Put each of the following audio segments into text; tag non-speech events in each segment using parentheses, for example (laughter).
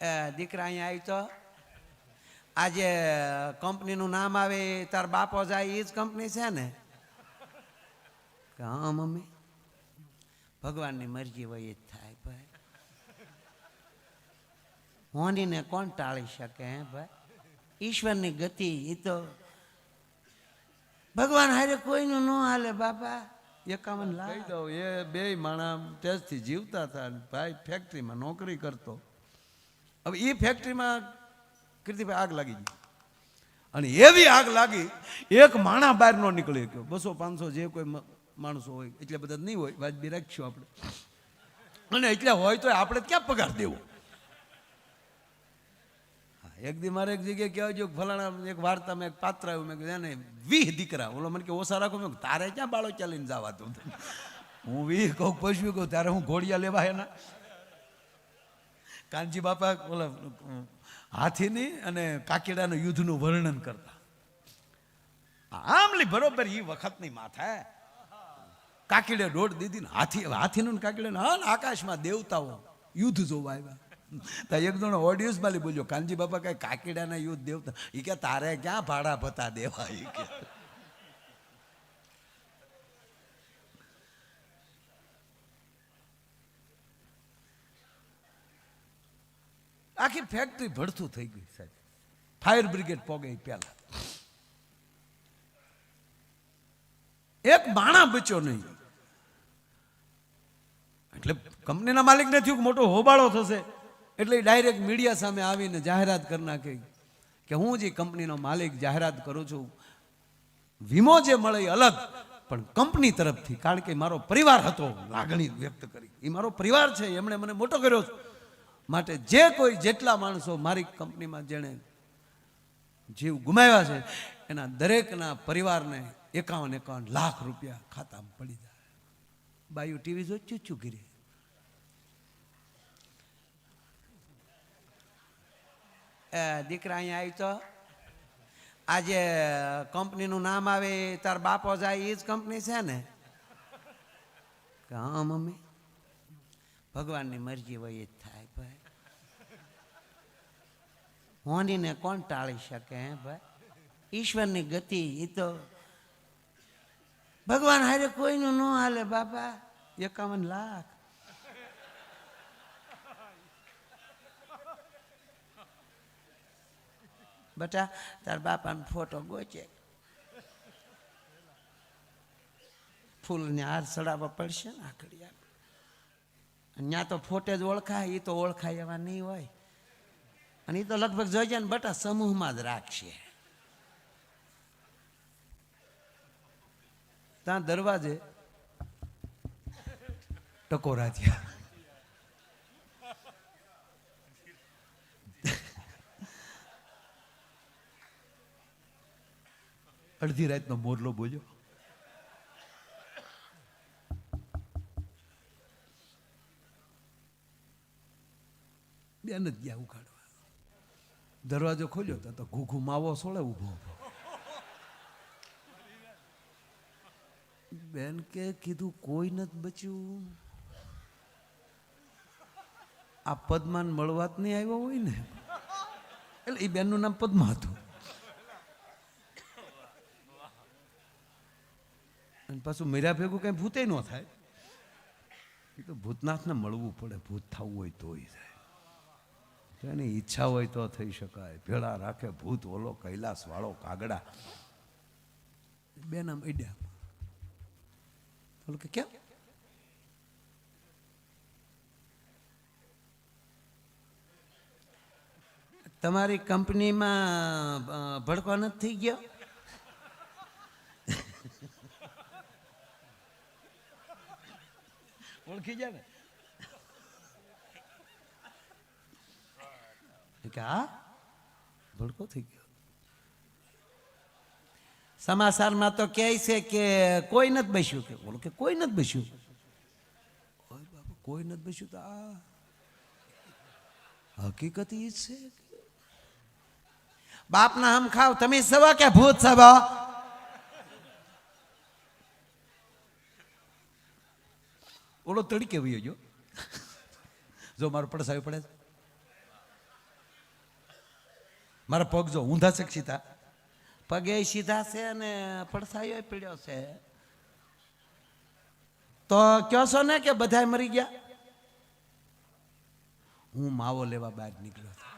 એ દીકરા અહીંયા આવી તો. આજે કંપનીનું નામ આવે તાર બાપો જાય એ જ કંપની છે ને? હા મમ્મી. ભગવાનની મરજી હોય એ જ થાય ભાઈ. હોનીને કોણ ટાળી શકે હે ભાઈ? ઈશ્વરની ગતિ એ તો ભગવાન હારે કોઈનું ન હાલે બાપા. એકાવન લાખ. દઉં એ બે માણા ટેસ્ટથી જીવતા હતા ભાઈ ફેક્ટરીમાં નોકરી કરતો. હવે એ ફેક્ટરીમાં કીર્તિભાઈ આગ લાગી ગઈ. અને એવી આગ લાગી, એક માણા બહાર નો નીકળી ગયો. બસો, પાંચસો જે કોઈ માણસો હોય, એટલે બધા નહીં હોય વાજબી રાખશું આપણે. અને એટલે હોય તો આપણે ક્યાં પગાર દેવો? એક દી મારે એક જગ્યાએ કહેવાય જો ફલાણા એક વાર્તા મેં એક પાત્ર આવ્યું, મેં કીધું, એને વીહ દીકરા. ઓલો મને કે, ઓછા રાખો. મેં તારે ક્યાં બાળો ચાલીને જવા તું હું વીહ કહું પશુ કહું ત્યારે હું ઘોડિયા લેવા એના કાનજી બાપા ઓલા હાથીની અને કાકીડાનું યુદ્ધનું વર્ણન કરતા. આમલી બરોબર એ વખતની માથા કાકીડે દોડ દીધી ને હાથી, હાથીનું ને કાકીડે હા આકાશમાં દેવતાઓ યુદ્ધ જોવા આવ્યા. તો એક જણો ઓડિયન્સ માલી બોલ્યો કાનજી બાપા કઈ કાકીડાના યુદ્ધ દેવતા? એ કે, તારે ક્યાં ભાડા ભતા દેવા? એ કે. આખી ફેક્ટરી ભડથું થઈ ગઈ સાહેબ. ફાયર બ્રિગેડ પોગે પહેલા. એક માણા બચ્યો નહીં. એટલે કંપનીના માલિકને થયું કે મોટો હોબાળો થશે. એટલે ડાયરેક્ટ મીડિયા સામે આવીને જાહેરાત કરી નાખી કે હું જે કંપનીનો માલિક જાહેરાત કરું છું. વીમો જે મળે અલગ, પણ કંપની તરફથી, કારણ કે મારો પરિવાર હતો, લાગણી વ્યક્ત કરી. એ મારો પરિવાર છે, એમણે મને મોટો કર્યો છે. માટે જે કોઈ જેટલા માણસો મારી કંપનીમાં જેણે જીવ ગુમાવ્યા છે, એના દરેકના પરિવારને એકાવન એકાવન લાખ રૂપિયા ખાતામાં પડી જાય. બાયુ ટીવી જો ચૂચું ગીરી. દીકરા અહીંયા આવી તો. આજે કંપનીનું નામ આવે, તાર બાપો જાય એ જ કંપની છે ને? હા, મમ્મી. ભગવાનની મરજી હોય એ જ થાય ભાઈ હોનીને કોણ ટાળી શકે, હે ભાઈ? ઈશ્વરની ગતિ એ તો ભગવાન હારે કોઈનું ન હાલે, બાપા, એકાવન લાખ. બટા, તાર બાપાનો ફોટો ગોચે. ફૂલને હાર ચડાવવા પડશે ને આખડી ત્યાં તો ફોટે જ ઓળખાય એ તો ઓળખાય એવા નહીં હોય. અને એ તો લગભગ જોઈજે ને બટા સમૂહમાં જ રાખશે. ત્યાં દરવાજે ટકોરા થયા. અડધી રાતનો મોરલો બોલ્યો. બેન જ ગયા ઉખાડવા દરવાજો ખોલ્યો તો ઘૂઘુ માવો સોળે ઊભો ઊભો બેન કે કીધું કોઈ નથી બચ્યું. આ પદ્માન મળવા જ નહીં આવ્યો હોય ને? એટલે એ બેનનું નામ પદ્મા હતું. અને પાછું મેર્યા ભેગું કઈ ભૂતે ન થાય. એ તો ભૂતનાથને મળવું પડે, ભૂત થવું હોય તોય થાય. એની ઈચ્છા હોય તો થઈ શકાય. ભેળા રાખે, ભૂત, ઓલો, કૈલાસ વાળો, કાગડા. બે નામ અડ્યા બોલો કે કેમ? તમારી કંપનીમાં ભડકો નથી થઈ ગયો? ઓળખી જાય ને? કે આ ભડકો થઈ ગયો. સમાચારમાં તો કહે છે કે કોઈ નથી બેસ્યું. કે બોલો કે કોઈ નથી બેસ્યું. બાપા, કોઈ નથી બેસ્યું તો આ હકીકત ઈ છે બાપના હમ ખાવ, તમે સવા કે ભૂત સવા? ઓલો તડકે વયો જો જો મારો પડસાવી પડે છે. મારા પગ જો ઊંધા છે સીધા? પગે સીધા છે અને પડસાયો પીડ્યો છે. તો કહો છો ને કે બધાય મરી ગયા? હું માવો લેવા બહાર નીકળ્યો હતો.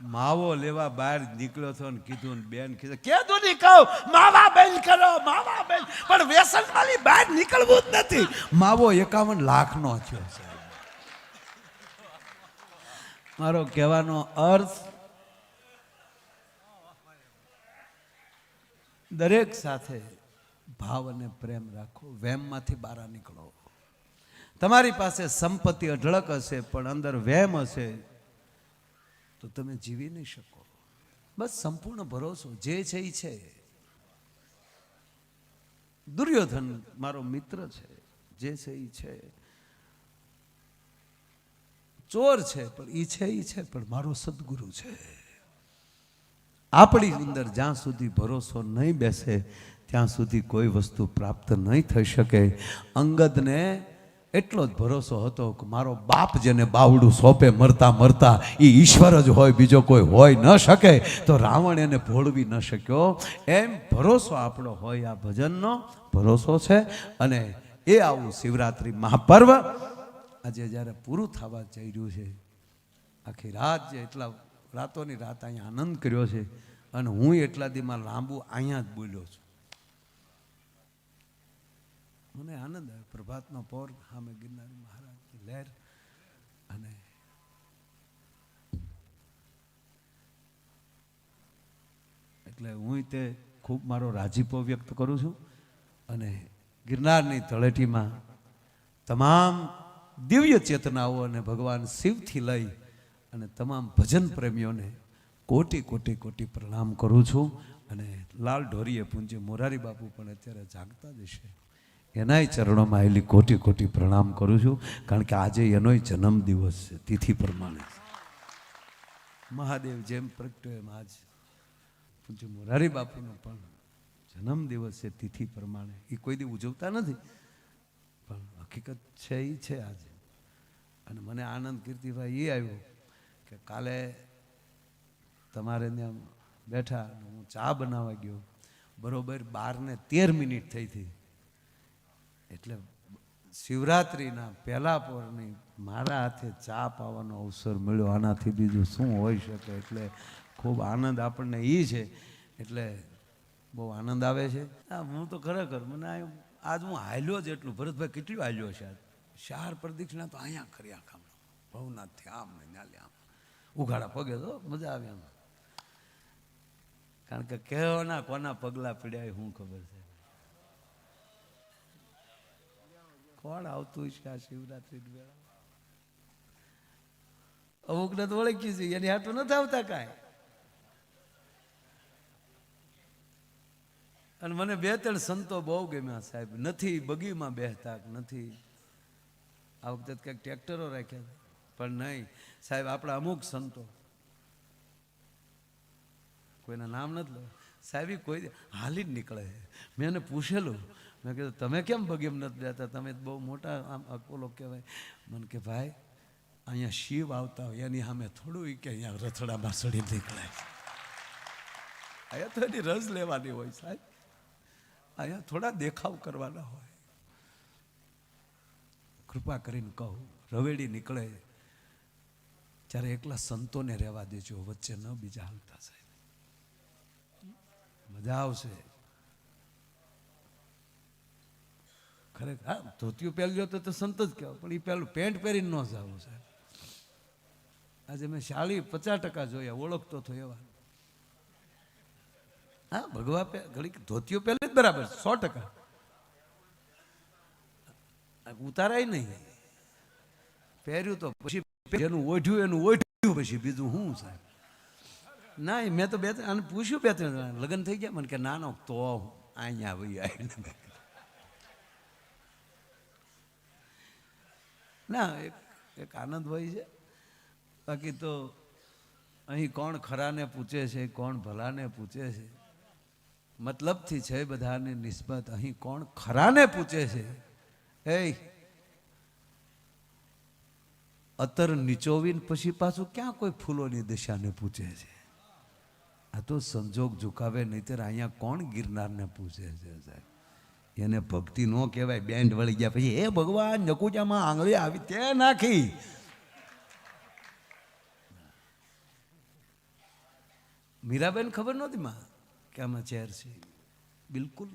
માવો લેવા બહાર નીકળ્યો છો ને કીધું બેન કીધું કીધું નહીં કહું, માવા બેન કરો, માવા બેન. પણ વ્યસન વાળી બહાર નીકળવું જ નથી. માવો એકાવન લાખનો થયો છે. મારો કહેવાનો અર્થ, દરેક સાથે ભાવ અને પ્રેમ રાખો વેમમાંથી બહાર નીકળો. તમારી પાસે સંપત્તિ અઢળક હશે, પણ અંદર વેમ હશે, તો તમે જીવી નહીં શકો. બસ સંપૂર્ણ ભરોસો, જે છે એ છે. દુર્યોધન મારો મિત્ર છે, જે છે એ છે. ચોર છે, પણ એ છે એ છે, પણ મારો સદગુરુ છે. આપણી અંદર જ્યાં સુધી ભરોસો નહીં બેસે, ત્યાં સુધી કોઈ વસ્તુ પ્રાપ્ત નહીં થઈ શકે. અંગદને એટલો જ ભરોસો હતો કે મારો બાપ જેને બાવડું સોંપે મરતા મરતા એ ઈશ્વર જ હોય, બીજો કોઈ હોય ન શકે, તો રાવણ એને ભોળવી ન શક્યો. એમ ભરોસો આપણો હોય, આ ભજનનો ભરોસો છે. અને એ આવું શિવરાત્રિ મહાપર્વ આજે જ્યારે પૂરું થવા જઈ રહ્યું છે, આખી રાત જે એટલા રાતોની રાત અહીંયા આનંદ કર્યો છે અને હું એટલા દીમાં લાંબુ અહીંયા જ બોલ્યો છું. મને આનંદ આવ્યો, પ્રભાતનો પોર સામે ગિરનારી મહારાજની લહેર અને એટલે હું તે ખૂબ મારો રાજીપો વ્યક્ત કરું છું અને ગિરનારની તળેટીમાં તમામ દિવ્ય ચેતનાઓ અને ભગવાન શિવથી લઈ અને તમામ ભજન પ્રેમીઓને કોટી કોટી કોટી પ્રણામ કરું છું અને લાલ ઢોરીએ પૂંજે મોરારી બાપુ પણ અત્યારે જાગતા જ છે એનાય ચરણોમાં આવેલી કોટી કોટી પ્રણામ કરું છું, કારણ કે આજે એનોય જન્મ દિવસ છે, તિથિ પ્રમાણે મહાદેવ જેમ પ્રગટ્યો એમ આજ પૂજ્ય મોરારી બાપુનો પણ જન્મ દિવસ છે, તિથિ પ્રમાણે. એ કોઈ દી ઉજવતા નથી હકીકત છે એ છે આજે. અને મને આનંદ કીર્તિભાઈ એ આવ્યો કે કાલે તમારે ત્યાં બેઠા હું ચા બનાવવા ગયો. બરોબર બાર ને તેર મિનિટ થઈ હતી. એટલે શિવરાત્રિના પહેલા પોરની મારા હાથે ચા પાવાનો અવસર મળ્યો. આનાથી બીજું શું હોઈ શકે એટલે ખૂબ આનંદ આપણને એ છે. એટલે બહુ આનંદ આવે છે. હા, હું તો ખરેખર મને આ- આજ હું હાલ્યો જ એટલું. ભરતભાઈ કેટલું હાલ્યો છે આજ? ચાર તો અહીંયા કરી આખા ભવનાથથી આમ ને ન્યાલે આમ. ઉઘાડા પગે તો મજા આવે આમ કારણ કે કહેવાના કોના પગલા પીડ્યા હું ખબર છે. કોણ આવતું છે આ શિવરાત્રી વેળા અમુક ને તો ઓળખી છે, એની હાટું નથી આવતા કાંઈ. અને મને બે ત્રણ સંતો બહુ ગમ્યા સાહેબ. નથી, બગીમાં બેહતા નથી. આ વખતે કંઈક ટ્રેક્ટરો રાખ્યા પણ નહીં. સાહેબ, આપણા અમુક સંતો. કોઈના નામ નથી લો. સાહેબ કોઈ હાલી જ નીકળે મેં એને પૂછેલું. મેં કીધું, તમે કેમ બગીમ નથી બેહતા તમે બહુ મોટા, આમ અકોલો કહેવાય. મને કે, ભાઈ, અહીંયા શિવ આવતા હોય. એની સામે થોડું કે, અહીંયા રથડામાં સડી નીકળે. અહીંયા તો એની રસ લેવાની હોય સાહેબ. અહીંયા થોડા દેખાવ કરવાના હોય. કૃપા કરીને કહું, રવેડી નીકળે. ત્યારે એકલા સંતોને રહેવા દેજો, વચ્ચે ન બીજા હાલતા સાહેબ. મજા આવશે. ખરેખર, હા, ધોતિયું પહેરજો તો સંત જ કહેવાય, પણ એ પહેલું પેન્ટ પહેરીને ન જવું સાહેબ. આજે મેં શાળી પચાસ ટકા જોયા, ઓળખતો થયો એવા. હા, ભગવા ઘડીક ધોતિયો પહેલે બરાબર, સો ટકા. ઉતારાય નહીં. પહેર્યું તો પછી જેનું ઓઢ્યું, એનું ઓઢ્યું પછી. બીજું શું સાહેબ? ના એ મેં તો બે ત્રણ- પૂછ્યું બે ત્રણ લગ્ન થઈ ગયા? મને કે, ના, નો, તો અહીંયા આવી આવીને ના, એક એક આનંદભાઈ છે. બાકી તો અહીં કોણ ખરાને પૂછે છે, કોણ ભલાને પૂછે છે? મતલબથી છે બધાની નિસ્બત. અહીં કોણ ખરાને પૂછે છે? એ અતર નીચોવીને પછી પાછું ક્યાં કોઈ ફૂલોની દિશાને પૂછે છે? આ તો સંજોગ ઝુકાવે, નહીતર અહીંયા કોણ ગિરનારને પૂછે છે સાહેબ? એને ભક્તિ ન કહેવાય, બેન્ડ વળી ગયા પછી એ ભગવાન, નકુચામાં આંગળી આવી, તે નાખી. મીરાબેન ખબર નહોતી માં? કે આમાં ચેર છે. બિલકુલ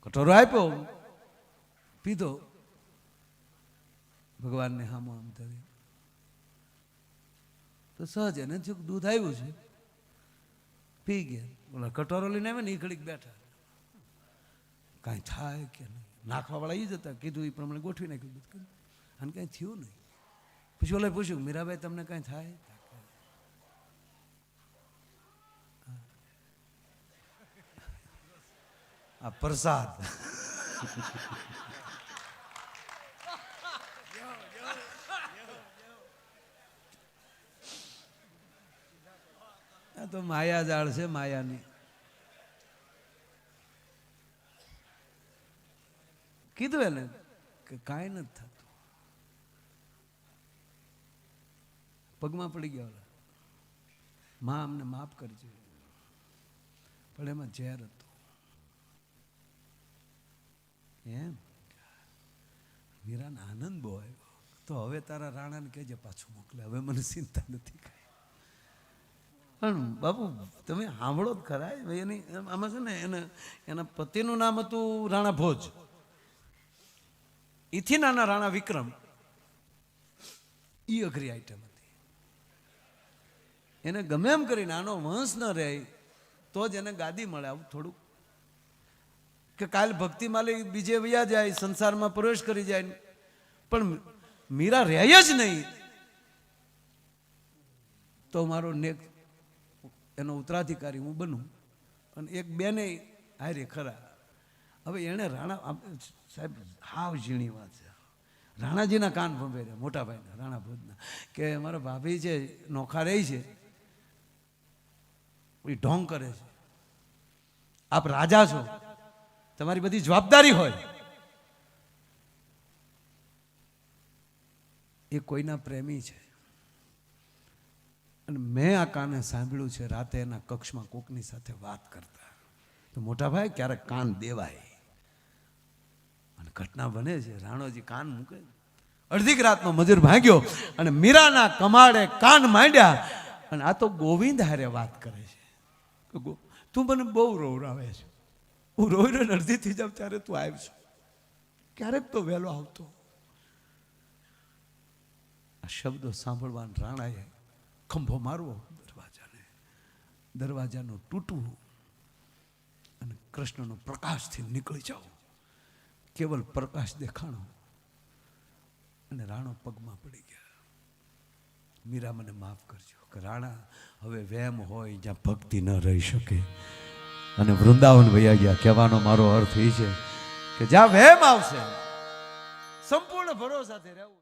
કટોરો આપ્યો. પીધો. ભગવાનને હામો આમ ધરી તો સહજ એને જો દૂધ આવ્યું છે. પી ગયા. કટોરો લઈને આવે ને એ ઘડીક બેઠા. કાંઈ થાય કે નહીં. નાખવાવાળા એ જ હતા. કીધું એ પ્રમાણે ગોઠવી નાખ્યું બધું અને કાંઈ થયું નહીં. પછી ઓલા પૂછ્યું, મીરાબાઈ, તમને કાંઈ થાય? આ પ્રસાદ (laughs) આ તો માયા જાળ છે, માયાની. કીધું એને કે કાંઈ નથી થતું. પગમાં પડી ગયા માં અમને માફ કરજો. પણ એમાં ઝેર હતું. એમ? મીરાને આનંદ બહુ આવ્યો. તો હવે તારા રાણાને કહેજે પાછું મોકલે. હવે મને ચિંતા નથી કાંઈ. પણ બાપુ, તમે સાંભળો જ ખરા. એની, આમાં છે ને, એને, એના પતિનું નામ હતું રાણા ભોજ. ઈથી નાના રાણા વિક્રમ. ઈ અઘરી આઈટમ હતી. એને ગમે એમ કરીને આનો વંશ ન રહે, તો જ એને ગાદી મળે. આવું થોડુંક કે કાલ ભક્તિ માલી બીજે વયા જાય, સંસારમાં પ્રવેશ કરી જાય. પણ મીરા રહે જ નહીં. તો મારો નેક, એનો ઉત્તરાધિકારી હું બનું. અને એક બેને હારે ખરા. હવે એણે રાણા સાહેબ, હાવ ઝીણી વાત છે. રાણાજીના કાન ભંભે રહ્યા, મોટાભાઈના, રાણા ભોજના. કે મારા ભાભી છે નોખા રહી છે, એ ઢોંગ કરે છે. આપ રાજા છો. તમારી બધી જવાબદારી હોય. એ કોઈના પ્રેમી છે. અને મેં આ કાને સાંભળ્યું છે, રાતે એના કક્ષમાં કોકની સાથે વાત કરતા. તો મોટા ભાઈ, ક્યારેક કાન દેવાય. અને ઘટના બને છે, રાણોજી કાન મૂકે. અડધીક રાતનો મજૂર ભાગ્યો અને મીરાના કમાડે કાન માંડ્યા. અને આ તો ગોવિંદ હારે વાત કરે છે. તું મને બહુ રોવરાવે છે. હું રોઈ રોઈને અડધી થઈ જાઉં ત્યારે તું આવશો. ક્યારેક તો વહેલો આવતો. આ શબ્દો સાંભળવાન રાણાએ ખંભો મારવો દરવાજાને, દરવાજાનું તૂટવું અને કૃષ્ણનો પ્રકાશથી નીકળી જાઓ. કેવલ પ્રકાશ દેખાણો અને રાણો પગમાં પડી ગયા. મીરા મને માફ કરજો કે રાણા, હવે વેમ હોય જ્યાં ભક્તિ ન રહી શકે. અને વૃંદાવન વૈયા ગયા. કહેવાનો મારો અર્થ એ છે કે જ્યાં વહેમ આવશે, સંપૂર્ણ ભરોસાથી રહેવું.